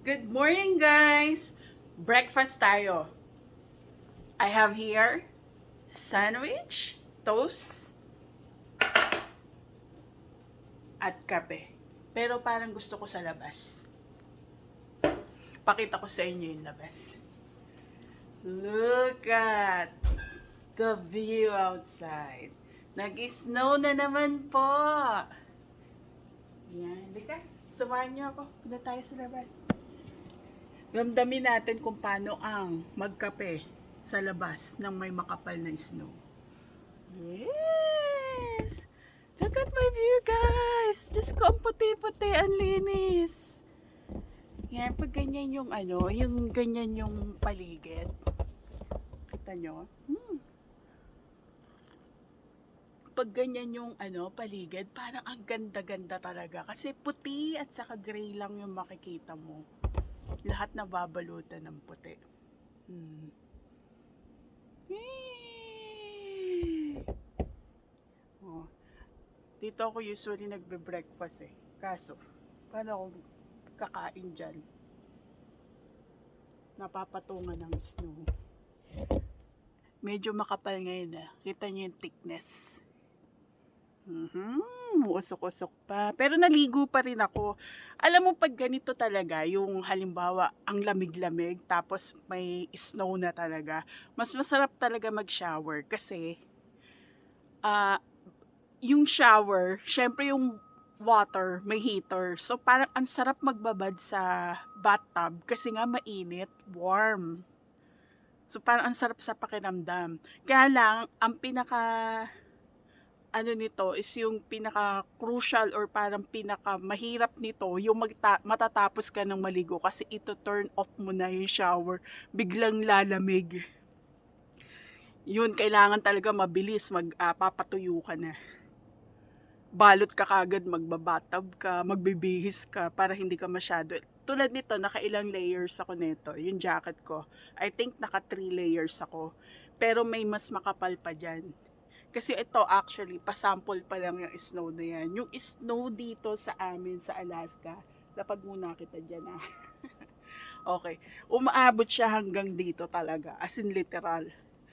Good morning, guys! Breakfast tayo. I have here sandwich, toast, at kape. Pero parang gusto ko sa labas. Pakita ko sa inyo yung labas. Look at the view outside. Nag-snow na naman po. Yan. Lika, samahan niyo ako. Punta tayo sa labas. Ramdamin natin kung paano ang magkape sa labas ng may makapal na snow. Yes! Look at my view, guys! Diyos ko, ang puti-puti, ang linis. Yan, pag ganyan yung ano, yung ganyan yung paligid. Kita nyo? Hmm. Pag ganyan yung ano, paligid, parang ang ganda-ganda talaga. Kasi puti at saka gray lang yung makikita mo. Lahat nababalutan ng puti. Hmm. Oh. Dito ako usually nagbe-breakfast eh. Kaso, paano ako kakain dyan? Napapatungan ng snow. Medyo makapal ngayon ah. Kita niyo yung thickness. Mhm, usok-usok pa. Pero naligo pa rin ako. Alam mo pag ganito talaga, yung halimbawa ang lamig-lamig tapos may snow na talaga, mas masarap talaga mag-shower kasi ah yung shower, syempre yung water, may heater. So parang ang sarap magbabad sa bathtub kasi nga mainit, warm. So parang ang sarap sa pakiramdam. Kaya lang, ang pinaka ano nito is yung pinaka crucial or parang pinaka mahirap nito yung magta- matatapos ka ng maligo kasi ito turn off mo na yung shower biglang lalamig. Yun kailangan talaga mabilis magpapatuyo ka na. Balot ka kagad magbabatab ka magbibihis ka para hindi ka masyado. Tulad nito nakailang layers ako nito yung jacket ko. I think naka 3 layers ako. Pero may mas makapal pa dyan kasi ito actually, pasample pa lang yung snow na yan. Yung snow dito sa amin sa Alaska, lapag muna kita dyan ah. okay, umaabot siya hanggang dito talaga, as in literal.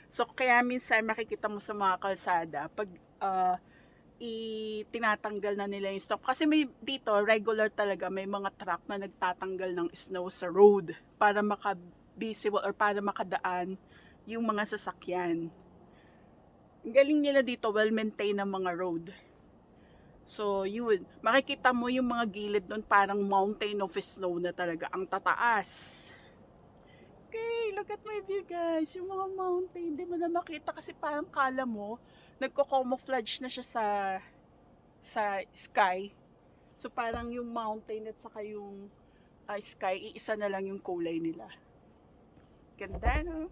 So kaya minsan makikita mo sa mga kalsada, pag uh, itinatanggal na nila yung stock. Kasi may dito, regular talaga, may mga truck na nagtatanggal ng snow sa road para maka-visible or para makadaan yung mga sasakyan. Galing nila dito, well-maintained ang mga road. So, yun. Makikita mo yung mga gilid doon, parang mountain of snow na talaga. Ang tataas. Okay, look at my view guys. Yung mga mountain, hindi mo na makita kasi parang kala mo, nagko-camouflage na siya sa sa sky. So, parang yung mountain at saka yung uh, sky, iisa na lang yung kulay nila. Ganda, no?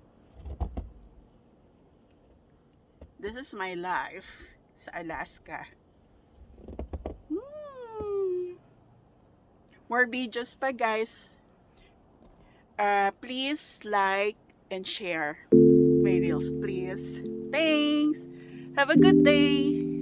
This is my life sa Alaska. Hmm. More videos pa guys. Uh, please like and share my reels, please. Thanks. Have a good day.